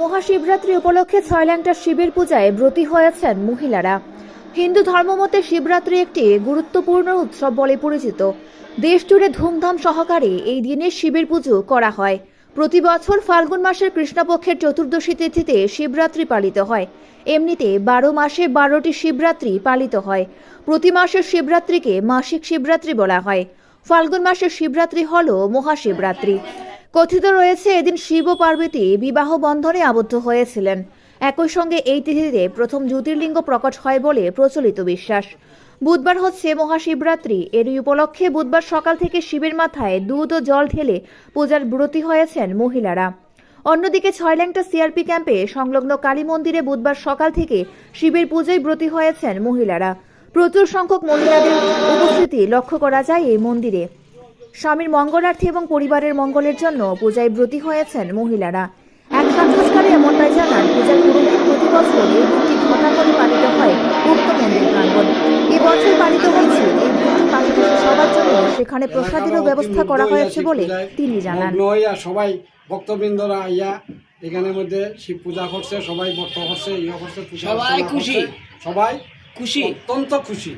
মহাশিবরাত্রি উপলক্ষে ছয়ল্যাংটা শিবের পূজায় ব্রতী হয়েছেন মহিলারা। হিন্দু ধর্মমতে শিবরাত্রি একটি গুরুত্বপূর্ণ উৎসব বলে পরিচিত। দেশ জুড়ে ধুমধাম সহকারে এই দিনে শিবের পুজো করা হয়। প্রতি বছর ফাল্গুন মাসের কৃষ্ণপক্ষের চতুর্দশী তিথিতে শিবরাত্রি পালিত হয়। এমনিতে বারো মাসে বারোটি শিবরাত্রি পালিত হয়। প্রতি মাসের শিবরাত্রিকে মাসিক শিবরাত্রি বলা হয়। ফাল্গুন মাসের শিবরাত্রি হল মহাশিবরাত্রি। কথিত রয়েছে, এদিন শিব ও পার্বতী বিবাহ বন্ধনে আবদ্ধ হয়েছিলেন। একই সঙ্গে এই তিথিতে প্রথম জ্যোতির্লিঙ্গ প্রকট হয় বলে প্রচলিত বিশ্বাস। বুধবার হচ্ছে মহাশিবরাত্রি। এরই উপলক্ষে বুধবার সকাল থেকে শিবের মাথায় দুধ ও জল ঢেলে পূজার ব্রতী হয়েছেন মহিলারা। অন্যদিকে ছয়ল্যাংটা সিআরপি ক্যাম্পে সংলগ্ন কালী মন্দিরে বুধবার সকাল থেকে শিবের পুজোয় ব্রতী হয়েছেন মহিলারা। প্রচুর সংখ্যক মহিলাদের উপস্থিতি লক্ষ্য করা যায় এই মন্দিরে। স্বামীর মঙ্গলার্থে এবং পরিবারের মঙ্গলের জন্য পূজায় ব্রতী হয়েছেন মহিলারা। এক সাক্ষাৎকারে এমনটাই জানান পূজার পুরোহিত প্রতি বছর এই দিনটি ঘটা করে পালিত হয় উক্ত মন্দির প্রাঙ্গণ। এবছর পালিত হয়েছে এই দিনটি পাশাপাশি সবার জন্য সেখানে প্রসাদেরও ব্যবস্থা করা হয়েছে বলে তিনি জানান। সবাই ভক্তবৃন্দরা আইয়া এখানের মধ্যে শিব পূজা করছে সবাই ব্রত করছে ইয়ে করছে সবাই খুশি। সবাই খুশি? অত্যন্ত খুশি।